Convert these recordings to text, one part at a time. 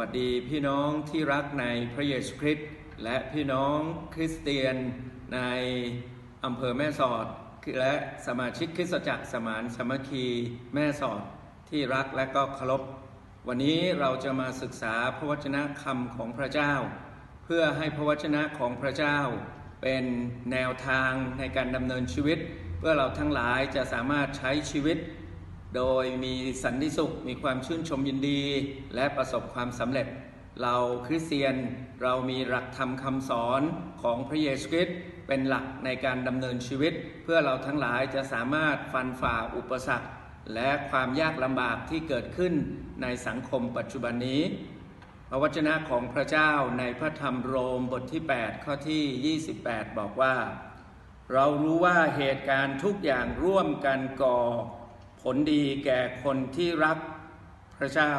วัสดีพี่น้องที่รักในพระเยซูคริสต์และพี่น้องคริสเตียนในอำเภอแม่สอด และสมาชิกคริสตจักรสมานสมัคคีแม่สอดที่รักและก็เคารพวันนี้เราจะมาศึกษาพระวจนะคำของพระเจ้า เพื่อให้พระวจนะของพระเจ้า เป็นแนวทางในการดำเนินชีวิต เพื่อเราทั้งหลายจะสามารถใช้ชีวิต โดยมีสันติสุข มีความชื่นชมยินดี และประสบความสำเร็จ เราคริสเตียนเรามีหลักธรรมคำสอนของพระเยซูคริสต์เป็นหลักในการดำเนินชีวิต เพื่อเราทั้งหลายจะสามารถฟันฝ่าอุปสรรค และความยากลำบากที่เกิดขึ้นในสังคมปัจจุบันนี้ พระวจนะของพระเจ้าในพระธรรมโรมบทที่ 8 ข้อที่ 28 บอกว่า เรารู้ว่าเหตุการณ์ทุกอย่างร่วมกันก่อ ลดีแก่คนที่รักพระเจ้า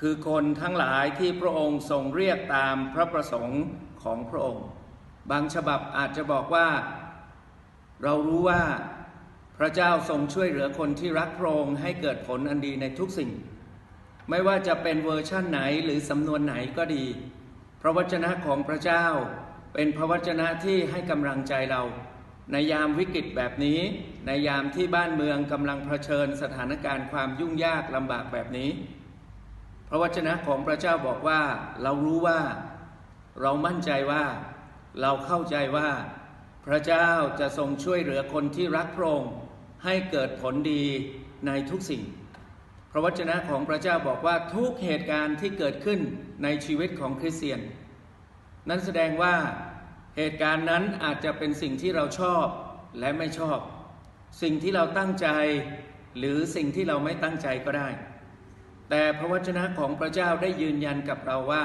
คือคนทั้งหลายที่พระองค์ทรงเรียกตามพระประสงค์ของพระองค์ บางฉบับอาจจะบอกว่า เรารู้ว่าพระเจ้าทรงช่วยเหลือคนที่รักพระองค์ให้เกิดผลอันดีในทุกสิ่ง ไม่ว่าจะเป็นเวอร์ชั่นไหนหรือสำนวนไหนก็ดี พระวจนะของพระเจ้าเป็นพระวจนะที่ให้กำลังใจเรา ในยามวิกฤตแบบนี้ ในยามที่บ้านเมืองกำลังเผชิญสถานการณ์ความยุ่งยากลำบากแบบนี้ พระวจนะของพระเจ้าบอกว่าเรารู้ว่า เรามั่นใจว่า เราเข้าใจว่า พระเจ้าจะทรงช่วยเหลือคนที่รักพระองค์ให้เกิดผลดีในทุกสิ่ง พระวจนะของพระเจ้าบอกว่าทุกเหตุการณ์ที่เกิดขึ้นในชีวิตของคริสเตียน นั้นแสดงว่า เหตุการณ์นั้นอาจจะเป็นสิ่งที่เราชอบและไม่ชอบ สิ่งที่เราตั้งใจ หรือสิ่งที่เราไม่ตั้งใจก็ได้ แต่พระวจนะของพระเจ้าได้ยืนยันกับเราว่า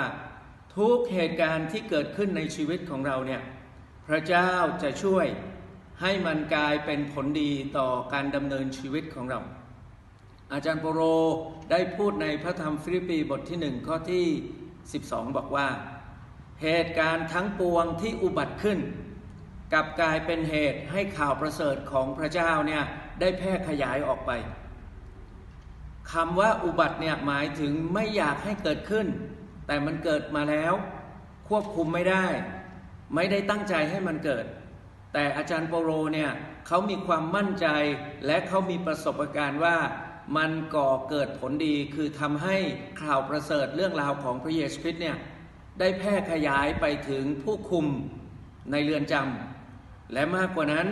ทุกเหตุการณ์ที่เกิดขึ้นในชีวิตของเราเนี่ยพระเจ้าจะช่วยให้มันกลายเป็นผลดีต่อการดำเนินชีวิตของเรา อาจารย์โปโรได้พูดในพระธรรมฟิลิปปีบทที่หนึ่งข้อที่ 12 บอกว่า เหตุการณ์ทั้งปวงที่อุบัติขึ้นกับกลายเป็นเหตุให้ข่าวประเสริฐของพระเจ้าเนี่ยได้แพร่ขยายออกไปคำว่าอุบัติเนี่ยหมายถึงไม่อยากให้เกิดขึ้น แต่มันเกิดมาแล้ว ควบคุมไม่ได้ ไม่ได้ตั้งใจให้มันเกิด แต่อาจารย์โปโรเนี่ยเขามีความมั่นใจและเขามีประสบการณ์ว่ามันก่อเกิดผลดีคือทำให้ข่าวประเสริฐเรื่องราวของพระเยซูคริสต์เนี่ย ได้แพร่ขยายไปถึงผู้คุมในเรือนจำและมากกว่านั้น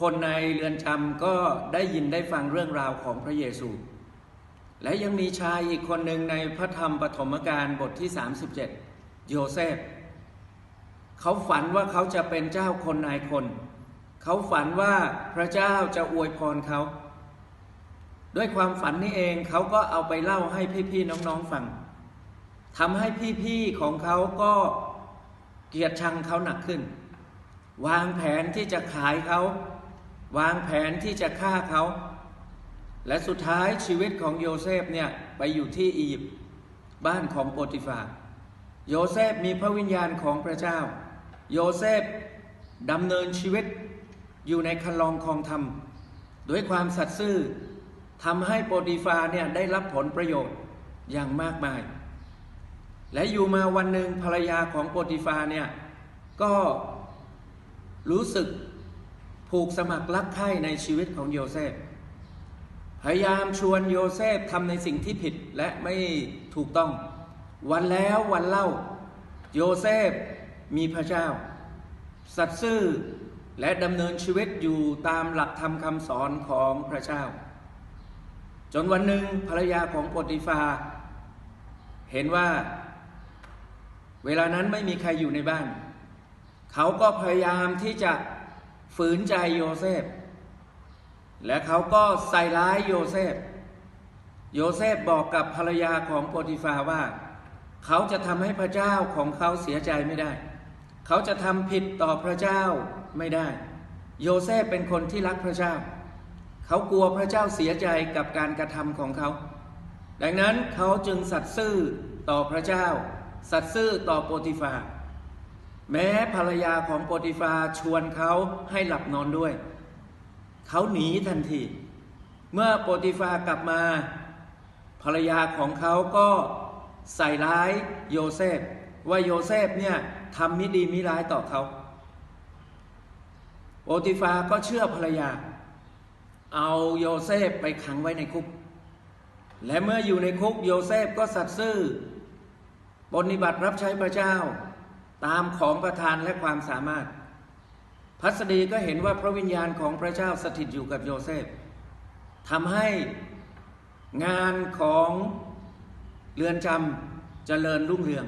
คนในเรือนจำก็ได้ยินได้ฟังเรื่องราวของพระเยซู และยังมีชายอีกคนหนึ่งในพระธรรมปฐมกาลบทที่ 37 โยเซฟเขาฝันว่าเขาจะเป็นเจ้าคนนายคน เขาฝันว่าพระเจ้าจะอวยพรเขา ด้วยความฝันนี้เองเขาก็เอาไปเล่าให้พี่ๆน้องๆฟัง ทำให้พี่ๆของเขาก็เกลียดชังเขาหนักขึ้น วางแผนที่จะขายเขา วางแผนที่จะฆ่าเขา และสุดท้ายชีวิตของโยเซฟเนี่ยไปอยู่ที่อียิปต์บ้านของโปติฟาโยเซฟมีพระวิญญาณของพระเจ้า โยเซฟดำเนินชีวิตอยู่ในคันลองคองธรรมด้วยความสัตย์ซื่อทำให้โปติฟาเนี่ยได้รับผลประโยชน์อย่างมากมาย และอยู่มาวันหนึ่งภรรยาของโปติฟาเนี่ยก็รู้สึกผูกสมัครรักใคร่ในชีวิตของโยเซฟ พยายามชวนโยเซฟทำในสิ่งที่ผิดและไม่ถูกต้อง วันแล้ววันเล่า โยเซฟมีพระเจ้า สัตย์ซื่อและดำเนินชีวิตอยู่ตามหลักธรรมคำสอนของพระเจ้า จนวันหนึ่งภรรยาของโปติฟา เห็นว่า เวลานั้นไม่มีใครอยู่ในบ้าน เขาก็พยายามที่จะฝืนใจโยเซฟ และเขาก็ใส่ร้ายโยเซฟ โยเซฟบอกกับภรรยาของโปติฟาว่า เขาจะทำให้พระเจ้าของเขาเสียใจไม่ได้ เขาจะทำผิดต่อพระเจ้าไม่ได้ โยเซฟเป็นคนที่รักพระเจ้า เขากลัวพระเจ้าเสียใจกับการกระทำของเขา ดังนั้นเขาจึงสัตย์ซื่อต่อพระเจ้า สัตย์ซื่อต่อโปติฟา แม้ภรรยาของโปติฟาชวนเขาให้หลับนอนด้วย เขาหนีทันที เมื่อโปติฟากลับมา ภรรยาของเขาก็ใส่ร้ายโยเซฟ ว่าโยเซฟเนี่ยทำมิดีมิร้ายต่อเขาโอติฟาก็เชื่อภรรยา เอาโยเซฟไปขังไว้ในคุก และเมื่ออยู่ในคุกโยเซฟก็สัตย์ซื่อ ปฏิบัติรับใช้พระเจ้า ตามของประทานและความสามารถ พัสดีก็เห็นว่าพระวิญญาณของพระเจ้าสถิตอยู่กับโยเซฟทำให้งานของเรือนจำเจริญรุ่งเรือง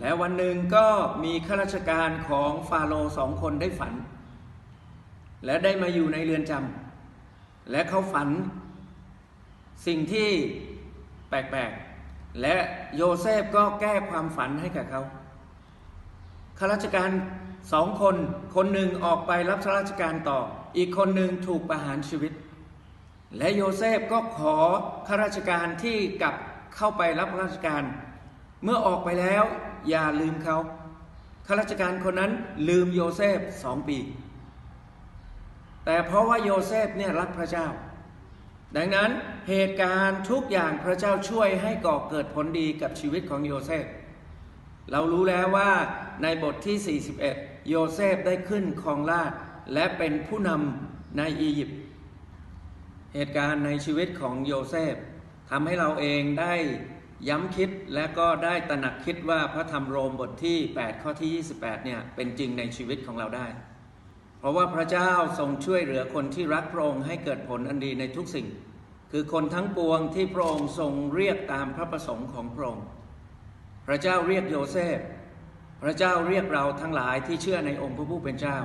และวันหนึ่งก็มีข้าราชการของฟาโรห์สองคนได้ฝัน และได้มาอยู่ในเรือนจำและเขาฝันสิ่งที่แปลกๆ และโยเซฟก็แก้ความฝันให้กับเขาข้าราชการสองคน คนหนึ่งออกไปรับราชการต่อ อีกคนหนึ่งถูกประหารชีวิต และโยเซฟก็ขอข้าราชการที่กลับเข้าไปรับราชการ เมื่อออกไปแล้วอย่าลืมเขาข้าราชการคนนั้นลืมโยเซฟสองปี แต่เพราะว่าโยเซฟเนี่ยรักพระเจ้า ดังนั้น เหตุการณ์ทุกอย่างพระเจ้าช่วยให้ก่อเกิดผลดีกับชีวิตของโยเซฟ เรารู้แล้วว่าในบทที่ 41 โยเซฟได้ขึ้นครองราชและเป็นผู้นำในอียิปต์ เหตุการณ์ในชีวิตของโยเซฟทำให้เราเองได้ย้ำคิดและก็ได้ตระหนักคิดว่าพระธรรมโรมบทที่ 8 ข้อที่ 28 เนี่ยเป็นจริงในชีวิตของเราได้ เพราะว่าพระเจ้าทรงช่วยเหลือคนที่รักพระองค์ให้เกิดผลอันดีในทุกสิ่ง คือคนทั้งปวงที่พระองค์ทรงเรียกตามพระประสงค์ของพระองค์ พระเจ้าเรียกโยเซฟ พระเจ้าเรียกเราทั้งหลายที่เชื่อในองค์พระผู้เป็นเจ้า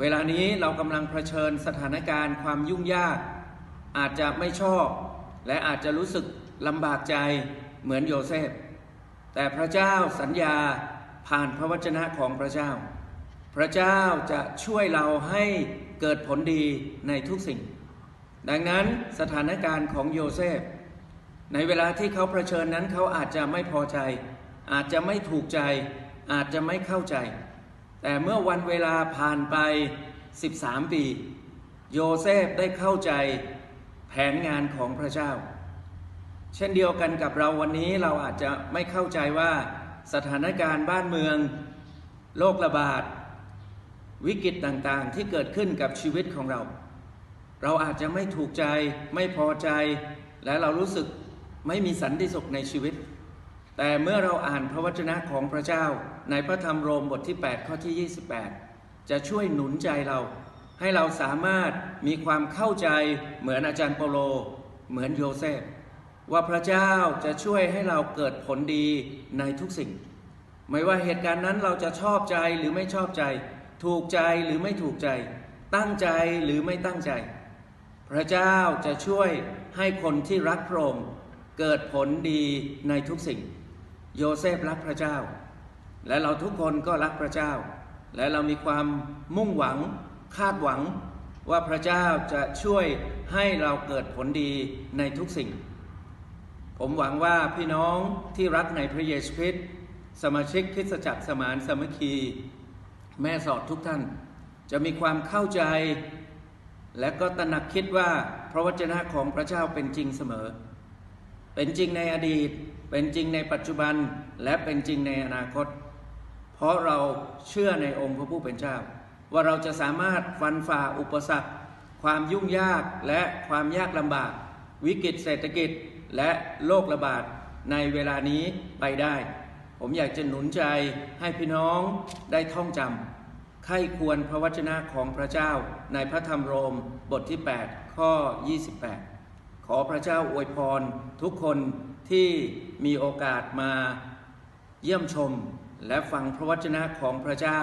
เวลานี้เรากำลังเผชิญสถานการณ์ความยุ่งยาก อาจจะไม่ชอบ และอาจจะรู้สึกลำบากใจเหมือนโยเซฟ แต่พระเจ้าสัญญาผ่านพระวจนะของพระเจ้า พระเจ้าจะช่วยเราให้เกิดผลดีในทุกสิ่ง ดังนั้นสถานการณ์ของโยเซฟ ในเวลาที่เขาเผชิญนั้นเขาอาจจะไม่พอใจ อาจจะไม่ถูกใจ อาจจะไม่เข้าใจ แต่เมื่อวันเวลาผ่านไป 13 ปี โยเซฟได้เข้าใจแผนงานของพระเจ้า เช่นเดียวกันกับเราวันนี้เราอาจจะไม่เข้าใจว่าสถานการณ์บ้านเมือง โรคระบาด วิกฤตต่างๆ ที่เกิดขึ้นกับชีวิตของเรา เราอาจจะไม่ถูกใจไม่พอใจ และเรารู้สึกไม่มีสันติสุขในชีวิต แต่เมื่อเราอ่านพระวจนะของพระเจ้า ในพระธรรมโรมบทที่ 8 ข้อที่ 28 จะช่วยหนุนใจเรา ให้เราสามารถมีความเข้าใจเหมือนอาจารย์เปโล เหมือนโยเซฟว่าพระเจ้าจะช่วยให้เราเกิดผลดีในทุกสิ่ง ไม่ว่าเหตุการณ์นั้นเราจะชอบใจหรือไม่ชอบใจ ถูกใจหรือไม่ถูกใจ ตั้งใจหรือไม่ตั้งใจ พระเจ้าจะช่วยให้คนที่รักพระองค์เกิดผลดีในทุกสิ่ง โยเซฟรักพระเจ้า และเราทุกคนก็รักพระเจ้า และเรามีความมุ่งหวังคาดหวังว่าพระเจ้าจะช่วยให้เราเกิดผลดีในทุกสิ่ง ผมหวังว่าพี่น้องที่รักในพระเยซูคริสต์สมาชิกคริสตจักรสมานสามัคคี แม่สอดทุกท่าน จะมีความเข้าใจ และก็ตระหนักคิดว่าพระวจนะของพระเจ้าเป็นจริงเสมอ เป็นจริงในอดีต เป็นจริงในปัจจุบัน และเป็นจริงในอนาคต เพราะเราเชื่อในองค์พระผู้เป็นเจ้า ว่าเราจะสามารถฟันฝ่าอุปสรรค ความยุ่งยากและความยากลำบาก วิกฤตเศรษฐกิจและโรคระบาดในเวลานี้ไปได้ ผมอยากจะหนุนใจให้พี่น้องได้ท่องจำ ไข้ควรพระวจนะของพระเจ้าในพระธรรมโรมบทที่ 8 ข้อ 28 ขอพระเจ้าอวยพรทุกคนที่มีโอกาสมาเยี่ยมชม และฟังพระวจนะของพระเจ้า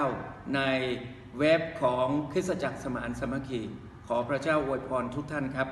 ในเว็บของคริสตจักรสมานสมัคคี ขอพระเจ้าอวยพรทุกท่านครับ